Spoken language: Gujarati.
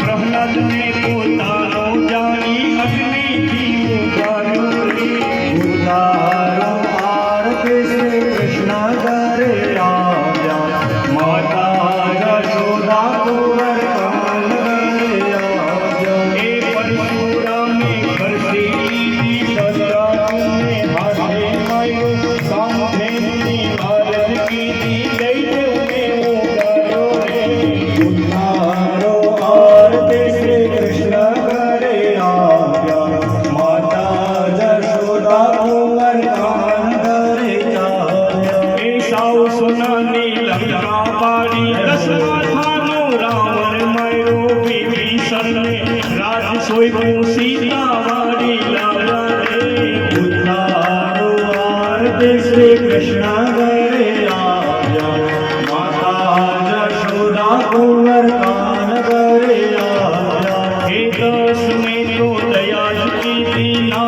પ્રહલાદ ને તો પાડી દશરથાનું રાવણ માયો વિભીષણને. રાત સોઈ સીતા વાડી લાવ્યા રે ઉતારો આરતી શ્રી કૃષ્ણ ગયા માતા કુંવર કાન કરે દસ મેં તો દયા જીતી ના